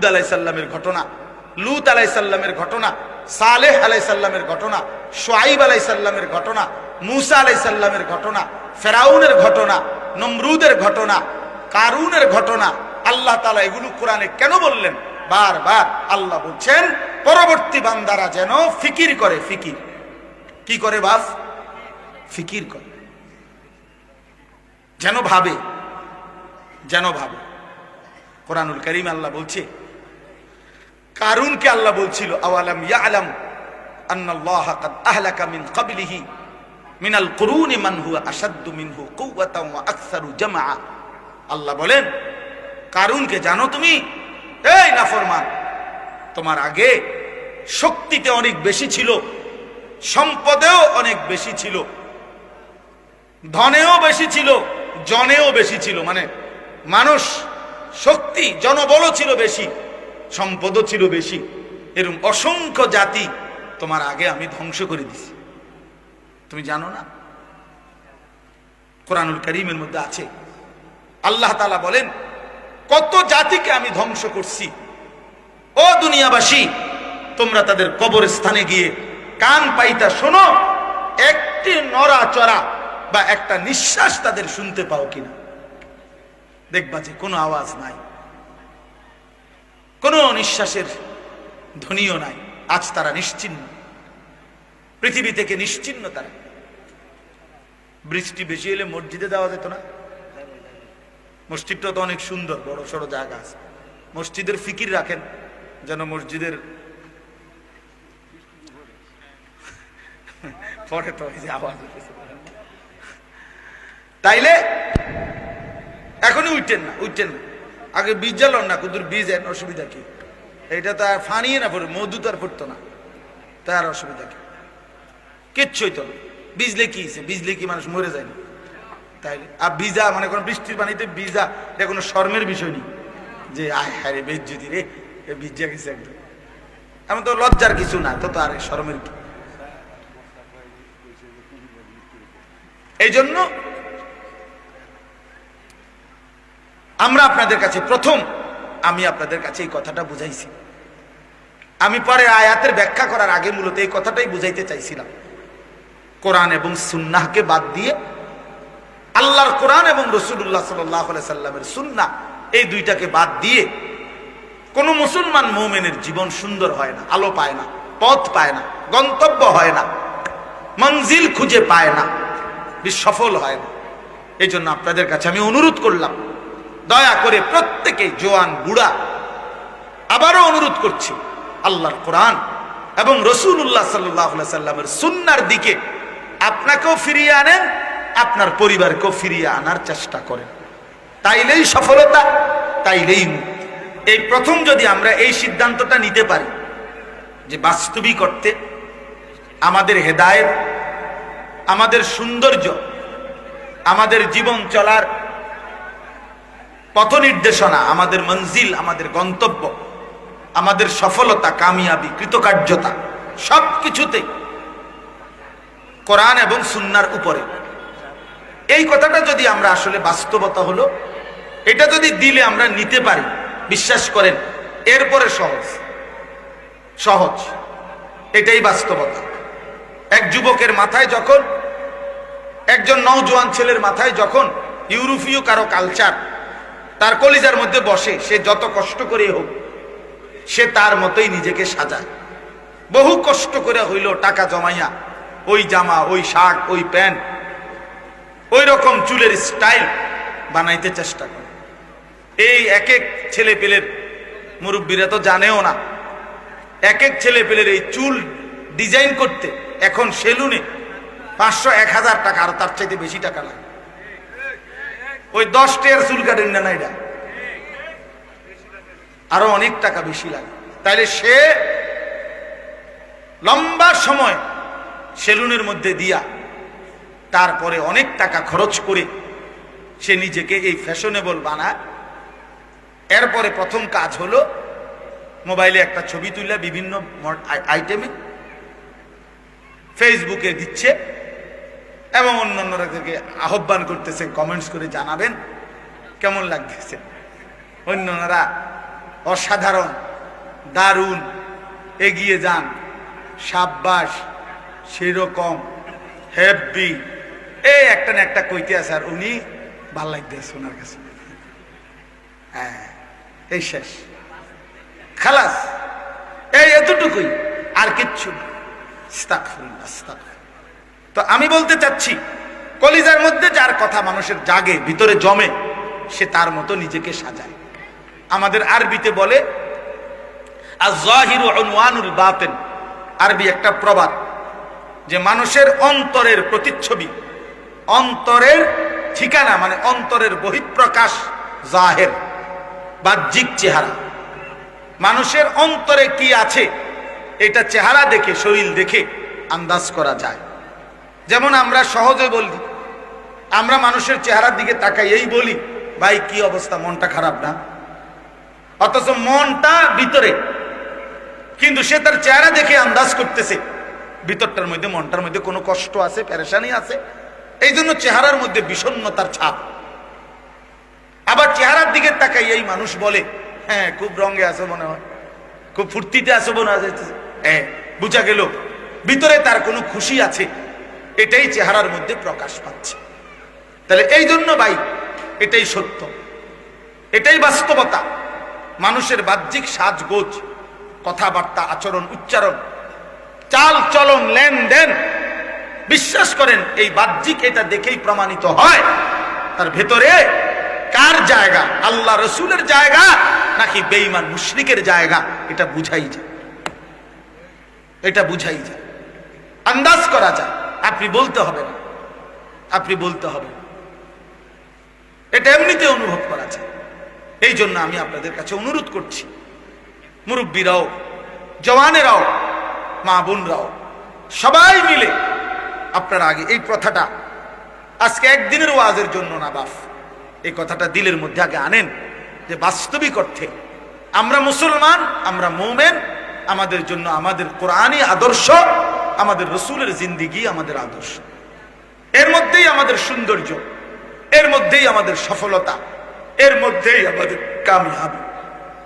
হুদ আলাইসাল্লামের ঘটনা, লুত আলাইসাল্লামের ঘটনা, সালেহ আলাইসাল্লামের ঘটনা সোয়াইব আলাইসাল্লামের ঘটনা, মুসা আলাইসাল্লামের ঘটনা, ফেরাউনের ঘটনা, নমরুদের ঘটনা, কারুনের ঘটনা, আল্লাহ তালা এগুলো কোরআনে কেন বললেন? বারবার আল্লাহ বলছেন, পরবর্তী বান্দারা যেন ফিকির করে, ফিকির। কি করে বাস ফিকির করে। যেন ভাবে যেন ভাবে। কোরআনুল করিম আল্লাহ বলছে কারুনকে আল্লাহ বলছিল, আওয়ালাম ইয়ালাম আন্নাল্লাহ কাদ আহলাকা মিন ক্বাবলিহি মিনাল কুরুনি মান হুয়া আশাদ্দু মিনহু কুওয়াতাও ওয়া আকসারু জামআ। আল্লাহ বলেন, কারুনকে জানো তুমি? এই নাফরমান, তোমার আগে শক্তিতে অনেক বেশি ছিল, সম্পদেও অনেক বেশি ছিল, ধনেও বেশি ছিল, জনেও বেশি ছিল মানে মানুষ শক্তি, জনবলও ছিল বেশি। সম্পদও ছিল বেশি। এরকম অসংখ্য জাতি তোমার আগে আমি ধ্বংস করে দিছি। তুমি জানো না? কোরআনুল করিমের মধ্যে আছে। আল্লাহ তালা বলেন, কত জাতিকে আমি ধ্বংস করছি। ও দুনিয়াবাসী, তোমরা তাদের কবর স্থানে গিয়ে কান পাইতা শোনো, একটি নড়াচড়া বা একটা নিঃশ্বাস তাদের শুনতে পাও কিনা। দেখবা যে কোনো আওয়াজ নাই। কোনো নিঃশ্বাসের ধ্বনিও নাই। আজ তারা নিশ্চিন্ন। পৃথিবী থেকে নিশ্চিন্ন তারা। বৃষ্টি বেশি হলে মসজিদে দেওয়া যেত না। মসজিদটা তো অনেক সুন্দর, বড় সড়ো জায়গা আছে। মসজিদের ফিকির রাখেন, যেন মসজিদের পরে তো আওয়াজ তাইলে এখনই উঠতেন না উঠতেন না। আগে বীজ জ্বালন না কুদুর বীজ এর অসুবিধা কি? এটা তো আর ফানিয়ে না পড়ে, মধু তো আর পড়তো না। তার অসুবিধা কি? কিচ্ছুই তো না। বিজলে কি বিজলে কি মানুষ মরে যায় না? তাইলে আর ভিজা মানে কোনো বৃষ্টির পানিতে ভিজা, এটা কোনো শর্মের বিষয় নেই। যে আয় হ্যাঁ রে, বেজ যদি রে ভিজা গেছে একদম। এমন তো লজ্জার কিছু না, তো আর শর্মের কি? এই জন্য আমরা আপনাদের কাছে প্রথম, আমি আপনাদের কাছে এই কথাটা বুঝাইছি। আমি পরে আয়াতের ব্যাখ্যা করার আগে মূলত এই কথাটাই বুঝাইতে চাইছিলাম। কোরআন এবং সুন্নাহকে বাদ দিয়ে আল্লাহর কোরআন এবং রসুল্লাহ সাল্লামের সুন্না এই দুইটাকে বাদ দিয়ে কোন মুসলমান মৌমেনের জীবন সুন্দর হয় না, আলো পায় না, পথ পায় না, গন্তব্য হয় না, মঞ্জিল খুঁজে পায় না সফল হয় না। এই জন্য আপনাদের কাছে আমি অনুরোধ করলাম দয়া করে প্রত্যেকে জোয়ান, বুড়া, আবারও অনুরোধ করছি, আল্লাহর কোরআন এবং রসুল্লাহ সাল্লাহ সাল্লামের সুন্নার দিকে আপনাকেও ফিরিয়ে আনেন, আপনার পরিবারকেও ফিরিয়ে আনার চেষ্টা করেন। তাইলেই সফলতা, তাইলেই এই প্রথম যদি আমরা এই সিদ্ধান্তটা নিতে পারি, যে বাস্তবিক অর্থে আমাদের হেদায়েত, আমাদের সৌন্দর্য, আমাদের জীবন চলার পথ নির্দেশনা আমাদের মঞ্জিল, আমাদের গন্তব্য, আমাদের সফলতা, কামিয়াবি, কৃতকার্যতা সব কিছুতে কোরআন এবং সুন্নার উপরে। এই কথাটা যদি আমরা আসলে বাস্তবতা হলো, এটা যদি দিলে আমরা নিতে পারি, বিশ্বাস করেন, এরপরে সহজ। সহজ। এটাই বাস্তবতা। এক যুবকের মাথায় যখন, একজন নওজোয়ান ছেলের মাথায় যখন ইউরোপীয় কারও কালচার তার কলিজার মধ্যে বসে, সে যত কষ্ট করে হোক, সে তার মতোই নিজেকে সাজায়। বহু কষ্ট করে হইল টাকা জমাইয়া, ওই জামা, ওই শার্ট, ওই প্যান্ট, ওই রকম চুলের স্টাইল বানাইতে চেষ্টা করে। এই এক এক ছেলে পেলের মুরব্বীরা তো জানেও না এক এক ছেলে পেলের এই চুল ডিজাইন করতে এখন সেলুনে পাঁচশো এক হাজার টাকা, আর তার চাইতে বেশি টাকা লাগে। ওই দশ টেয়ার চুল কাটেন না এটা আরও অনেক টাকা বেশি লাগে। তাইলে সে লম্বা সময় সেলুনের মধ্যে দিয়া, তারপরে অনেক টাকা খরচ করে সে নিজেকে এই ফ্যাশনেবল বানায়। এরপরে প্রথম কাজ হলো, মোবাইলে একটা ছবি তুলে বিভিন্ন আইটেমে ফেসবুকে দিচ্ছে। এবং অন্যান্যরাদেরকে আহ্বান করতেছে কমেন্টস করে জানাবেন। কেমন লাগতেছে? অন্যরা অসাধারণ, দারুণ, এগিয়ে যান। সাব্বাস, সেরকম হেভি এই একটা না একটা কইতে আছে আর উনি ভালো লাগতেছে ওনার কাছে। হ্যাঁ এই শেষ। খালাস, এই এতটুকুই। আর কিচ্ছু না। তো আমি বলতে চাচ্ছি, কলিজার মধ্যে যার কথা মানুষের জাগে, ভিতরে জমে, সে তার মতো নিজেকে সাজায়। আমাদের আরবিতে বলে আরবি একটা প্রবাদ, যে মানুষের অন্তরের প্রতিচ্ছবি, অন্তরের ঠিকানা মানে অন্তরের বহিঃপ্রকাশ জাহের বাহ্যিক চেহারা। মানুষের অন্তরে কি আছে, এটা চেহারা দেখে, শরীর দেখে আন্দাজ করা যায়। যেমন আমরা সহজে বলি, আমরা মানুষের চেহারার দিকে তাকাই এই বলি, ভাই, কি অবস্থা, মনটা খারাপ না? অথচ মনটা ভিতরে, কিন্তু সে তার চেহারা দেখে আন্দাজ করতেছে, ভিতরটার মধ্যে, মনটার মধ্যে কোনো কষ্ট আছে প্যারেশানি আছে? এই জন্য চেহারার মধ্যে বিষণ্ণতার ছাপ। আবার চেহারার দিকে তাকাই এই মানুষ বলে হ্যাঁ খুব রঙে আছে মনে হয়, খুব ফুর্তিতে আছে মনে হয়। হ্যাঁ বুঝা গেল, ভিতরে তার কোনো খুশি আছে এটাই চেহারার মধ্যে প্রকাশ পাচ্ছে। তাহলে এই জন্য ভাই, এটাই সত্য। এটাই বাস্তবতা। মানুষের বাহ্যিক সাজগোজ, কথাবার্তা, আচরণ, উচ্চারণ, চাল, চলন, লেনদেন, বিশ্বাস করেন, এই বাহ্যিক এটা দেখেই প্রমাণিত হয়। তার ভেতরে কার জায়গা? আল্লাহ রসুলের জায়গা নাকি বেঈমান মুশরিকের জায়গা? এটা বুঝাই যায়। এটা বুঝাই যায়। আন্দাজ করা যায়। আপনি বলতে হবে না। আপনি বলতে হবে। এটা এমনিতে অনুভব করা যায়। এই জন্য আমি আপনাদের কাছে অনুরোধ করছি। মুরব্বীরাও, জওয়ানেরাও, মা বোনরাও, সবাই মিলে আপনারা আগে এই প্রথাটা, আজকে একদিনের ওয়াজের জন্য না বাফ এই কথাটা দিলের মধ্যে আগে আনেন যে বাস্তবিক অর্থে আমরা মুসলমান, আমরা মোমেন, আমাদের জন্য আমাদের কোরআনই আদর্শ। আমাদের রসুলের জিন্দিগি আমাদের আদর্শ। এর মধ্যেই আমাদের সৌন্দর্য, এর মধ্যেই আমাদের সফলতা, এর মধ্যেই আমাদের কামিয়াব।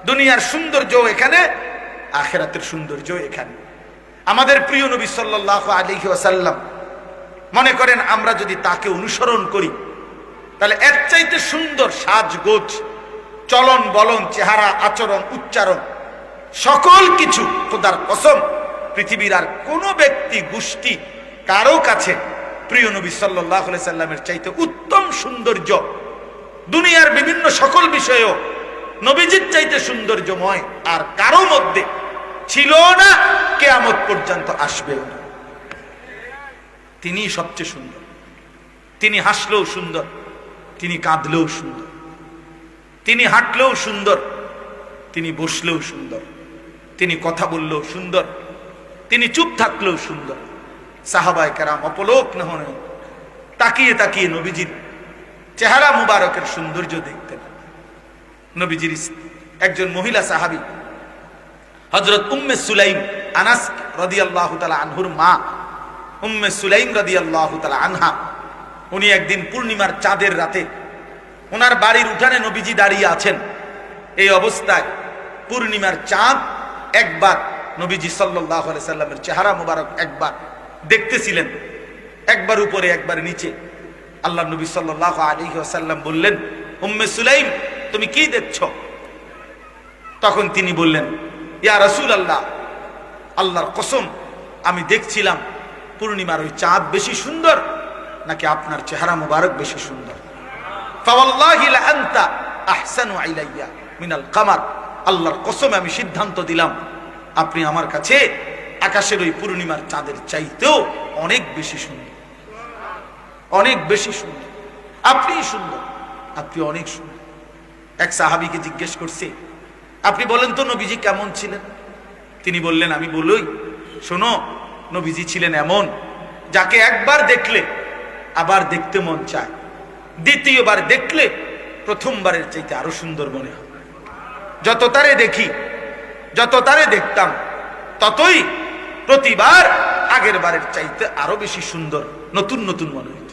দুনিয়ার সৌন্দর্য এখানে, আখেরাতের সৌন্দর্য এখানে। আমাদের প্রিয় নবী সাল্লাহ আলী ওয়াসাল্লাম মনে করেন, আমরা যদি তাকে অনুসরণ করি, তাহলে এর চাইতে সুন্দর সাজগোজ চলন বলন চেহারা, আচরণ, উচ্চারণ, সকল কিছু খোদার কসম পৃথিবীর আর কোনো ব্যক্তি, গোষ্ঠী কারও কাছে প্রিয় নবী সাল্লাহ সাল্লামের চাইতে উত্তম সৌন্দর্য, দুনিয়ার বিভিন্ন সকল বিষয়েও নবীজির চাইতে সৌন্দর্যময় আর কারও মধ্যে ছিল না, কেয়ামত পর্যন্ত আসবেও না। তিনি সবচেয়ে সুন্দর। তিনি হাসলেও সুন্দর, তিনি কাঁদলেও সুন্দর, তিনি হাঁটলেও সুন্দর, তিনি বসলেও সুন্দর, তিনি কথা বললেও সুন্দর তিনি চুপ থাকলেও সুন্দর। সাহাবাই কারাম অপলোক নহনে তাকিয়ে তাকিয়ে নবীজির চেহারা মুবারকের সৌন্দর্য দেখতেন। নবীজির একজন মহিলা সাহাবি হজরত উম্মে সুলাইম আনাস রদিয়াল্লাহ তালা আনহুর মা, উম্মে সুলাইম রদিয়াল্লাহ তালা আনহা, উনি একদিন পূর্ণিমার চাঁদের রাতে ওনার বাড়ির উঠানে নবীজি দাঁড়িয়ে আছেন। এই অবস্থায় পূর্ণিমার চাঁদ একবার নবীজি সাল্লাহ সাল্লামের চেহারা মুবারক একবার দেখতেছিলেন। একবার উপরে, একবার নিচে। আল্লাহ নবী সাল্লাহ আলী সাল্লাম বললেন, উম্মে সুলাইম, তুমি কি দেখছ? তখন তিনি বললেন, ইয়া রসুল আল্লাহ আল্লাহর কসম, আমি দেখছিলাম পূর্ণিমার ওই চাঁদ বেশি সুন্দর নাকি আপনার চেহারা মুবারক বেশি সুন্দর? আহসানু ইলাইয়া মিনাল কামার, আল্লাহর কসমে আমি সিদ্ধান্ত দিলাম আপনি আমার কাছে আকাশের ওই পূর্ণিমার চাঁদের চাইতেও অনেক বেশি সুন্দর। অনেক বেশি সুন্দর। আপনি সুন্দর, আপনি অনেক সুন্দর। এক সাহাবিকে জিজ্ঞেস করছে, আপনি বলেন তো নবীজি কেমন ছিলেন? তিনি বললেন, আমি বলই, শোনো, নবীজি ছিলেন এমন, যাকে একবার দেখলে আবার দেখতে মন চায়। দ্বিতীয়বার দেখলে প্রথমবারের চাইতে আরও সুন্দর মনে হয়। যত তারে দেখি যত তারে দেখতাম, ততই প্রতিবার আগের বারের চাইতে আরও বেশি সুন্দর, নতুন নতুন মনে হইত।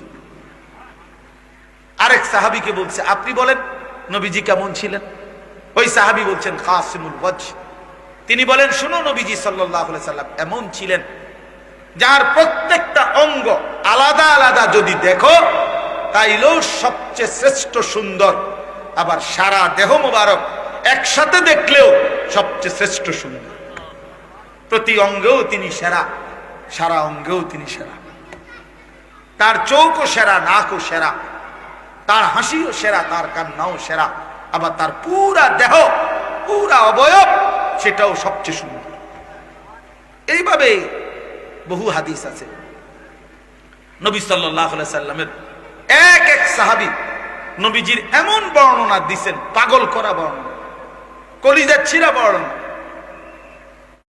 আরেক সাহাবিকে বলছে, আপনি বলেন, নবীজি কেমন ছিলেন? ওই সাহাবি বলছেন কাসিমুল ওয়াজ তিনি বলেন, শুনো নবীজি সাল্লাহ সাল্লাম, এমন ছিলেন যার প্রত্যেকটা অঙ্গ আলাদা আলাদা যদি দেখো, তাইলেও সবচেয়ে শ্রেষ্ঠ সুন্দর। আবার সারা দেহ মোবারক একসাথে দেখলেও সবচেয়ে শ্রেষ্ঠ সুন্দর। প্রতি অঙ্গেও তিনি সেরা, সারা অঙ্গেও তিনি সেরা। তার চৌকও সেরা, নাকও সেরা। তার হাসিও সেরা, তার কান্নাও সেরা। আবার তার পুরা দেহ, পুরা অবয়ব সেটাও সবচেয়ে সুন্দর। এইভাবে বহু হাদিস আছে। নবী সাল্লাহ সাল্লামের এক এক সাহাবি নবীজির এমন বর্ণনা দিছেন, পাগল করা বর্ণনা। কলিজা ছিঁড়া বর্ণনা